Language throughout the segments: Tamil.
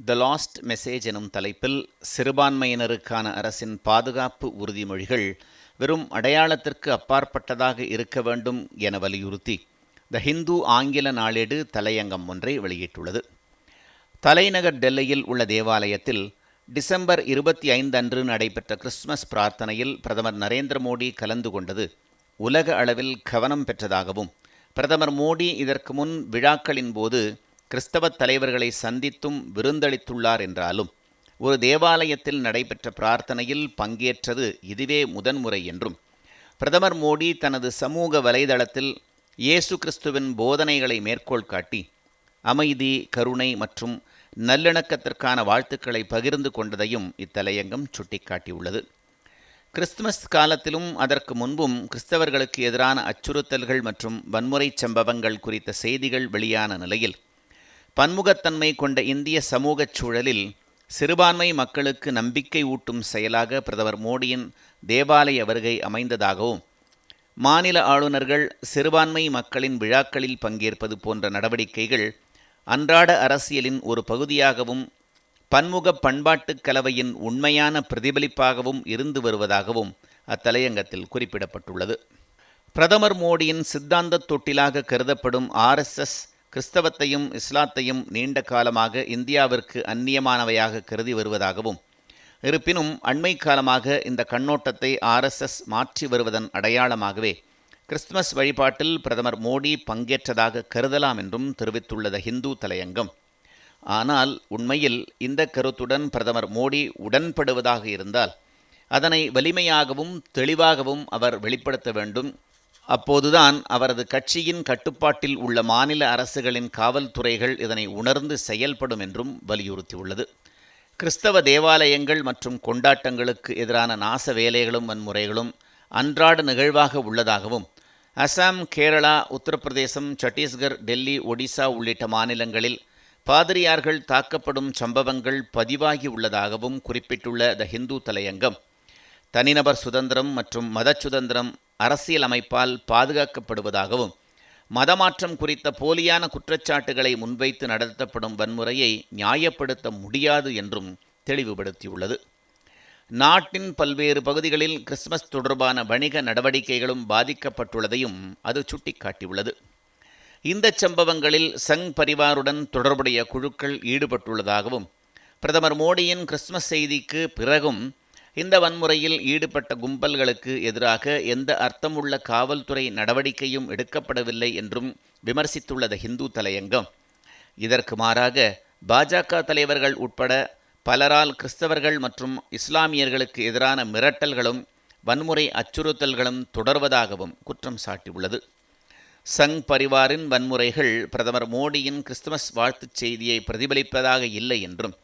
த லாஸ்ட் மெசேஜ் எனும் தலைப்பில் சிறுபான்மையினருக்கான அரசின் பாதுகாப்பு உறுதிமொழிகள் வெறும் அடையாளத்திற்கு அப்பாற்பட்டதாக இருக்க வேண்டும் என வலியுறுத்தி த ஹிந்து ஆங்கில நாளேடு தலையங்கம் ஒன்றை வெளியிட்டுள்ளது. தலைநகர் டெல்லியில் உள்ள தேவாலயத்தில் டிசம்பர் இருபத்தி ஐந்து அன்று நடைபெற்ற கிறிஸ்துமஸ் பிரார்த்தனையில் பிரதமர் நரேந்திர மோடி கலந்து கொண்டது உலக அளவில் கவனம் பெற்றதாகவும் பிரதமர் மோடி இதற்கு முன் விழாக்களின் போது கிறிஸ்தவ தலைவர்களை சந்தித்தும் விருந்தளித்துள்ளார் என்றாலும் ஒரு தேவாலயத்தில் நடைபெற்ற பிரார்த்தனையில் பங்கேற்றது இதுவே முதன்முறை என்றும் பிரதமர் மோடி தனது சமூக வலைதளத்தில் இயேசு கிறிஸ்துவின் போதனைகளை மேற்கோள் காட்டி அமைதி கருணை மற்றும் நல்லிணக்கத்திற்கான வாழ்த்துக்களை பகிர்ந்து கொண்டதையும் இத்தலையங்கம் சுட்டிக்காட்டியுள்ளது. கிறிஸ்துமஸ் காலத்திலும் அதற்கு முன்பும் கிறிஸ்தவர்களுக்கு எதிரான அச்சுறுத்தல்கள் மற்றும் வன்முறை சம்பவங்கள் குறித்த செய்திகள் வெளியான நிலையில் பன்முகத்தன்மை கொண்ட இந்திய சமூகச் சூழலில் சிறுபான்மை மக்களுக்கு நம்பிக்கை ஊட்டும் செயலாக பிரதமர் மோடியின் தேவாலய வருகை அமைந்ததாகவும் மாநில ஆளுநர்கள் சிறுபான்மை மக்களின் விழாக்களில் பங்கேற்பது போன்ற நடவடிக்கைகள் அன்றாட அரசியலின் ஒரு பகுதியாகவும் பன்முக பண்பாட்டுக் கலவையின் உண்மையான பிரதிபலிப்பாகவும் இருந்து வருவதாகவும் அத்தலையங்கத்தில் குறிப்பிடப்பட்டுள்ளது. பிரதமர் மோடியின் சித்தாந்த தொட்டிலாக கருதப்படும் ஆர்எஸ்எஸ் கிறிஸ்தவத்தையும் இஸ்லாத்தையும் நீண்ட காலமாக இந்தியாவிற்கு அந்நியமானவையாக கருதி வருவதாகவும் இருப்பினும் அண்மை காலமாக இந்த கண்ணோட்டத்தை ஆர்எஸ்எஸ் மாற்றி வருவதன் அடையாளமாகவே கிறிஸ்துமஸ் வழிபாட்டில் பிரதமர் மோடி பங்கேற்றதாக கருதலாம் என்றும் தெரிவித்துள்ளது ஹிந்து தலையங்கம். ஆனால் உண்மையில் இந்த கருத்துடன் பிரதமர் மோடி உடன்படுவதாக இருந்தால் அதனை வலிமையாகவும் தெளிவாகவும் அவர் வெளிப்படுத்த வேண்டும் அப்போதுதான் அவரது கட்சியின் கட்டுப்பாட்டில் உள்ள மாநில அரசுகளின் காவல்துறைகள் இதனை உணர்ந்து செயல்படும் என்றும் வலியுறுத்தியுள்ளது. கிறிஸ்தவ தேவாலயங்கள் மற்றும் கொண்டாட்டங்களுக்கு எதிரான நாச வேலைகளும் வன்முறைகளும் அன்றாட நிகழ்வாக உள்ளதாகவும் அசாம் கேரளா உத்தரப்பிரதேசம் சத்தீஸ்கர் டெல்லி ஒடிசா உள்ளிட்ட மாநிலங்களில் பாதிரியார்கள் தாக்கப்படும் சம்பவங்கள் பதிவாகி உள்ளதாகவும் குறிப்பிட்டுள்ள த ஹிந்து தலையங்கம். தனிநபர் சுதந்திரம் மற்றும் மத சுதந்திரம் அரசியலமைப்பால் பாதுகாக்கப்படுவதாகவும் மதமாற்றம் குறித்த போலியான குற்றச்சாட்டுகளை முன்வைத்து நடத்தப்படும் வன்முறையை நியாயப்படுத்த முடியாது என்றும் தெளிவுபடுத்தியுள்ளது. நாட்டின் பல்வேறு பகுதிகளில் கிறிஸ்துமஸ் தொடர்பான வணிக நடவடிக்கைகளும் பாதிக்கப்பட்டுள்ளதையும் அது சுட்டிக்காட்டியுள்ளது. இந்த சம்பவங்களில் சங் பரிவாருடன் தொடர்புடைய குழுக்கள் ஈடுபட்டுள்ளதாகவும் பிரதமர் மோடியின் கிறிஸ்துமஸ் செய்திக்கு பிறகும் இந்த வன்முறையில் ஈடுபட்ட கும்பல்களுக்கு எதிராக எந்த அர்த்தமுள்ள காவல்துறை நடவடிக்கையும் எடுக்கப்படவில்லை என்றும் விமர்சித்துள்ளது ஹிந்து தலையங்கம். இதற்கு மாறாக பாஜக தலைவர்கள் உட்பட பலரால் கிறிஸ்தவர்கள் மற்றும் இஸ்லாமியர்களுக்கு எதிரான மிரட்டல்களும் வன்முறை அச்சுறுத்தல்களும் தொடர்வதாகவும் குற்றம் சாட்டியுள்ளது. சங் பரிவாரின் வன்முறைகள் பிரதமர் மோடியின் கிறிஸ்துமஸ் வாழ்த்துச் செய்தியை பிரதிபலிப்பதாக இல்லை என்றும்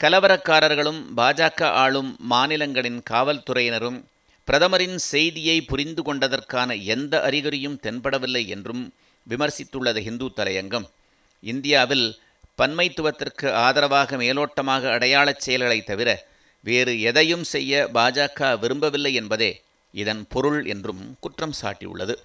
கலவரக்காரர்களும் பாஜக ஆளும் மாநிலங்களின் காவல்துறையினரும் பிரதமரின் செய்தியை புரிந்து கொண்டதற்கான எந்த அறிகுறியும் தென்படவில்லை என்றும் விமர்சித்துள்ளது ஹிந்து தலையங்கம். இந்தியாவில் பன்மைத்துவத்திற்கு ஆதரவாக மேலோட்டமாக அடையாளச் செயல்களை தவிர வேறு எதையும் செய்ய பாஜக விரும்பவில்லை என்பதே இதன் பொருள் என்றும் குற்றம் சாட்டியுள்ளது.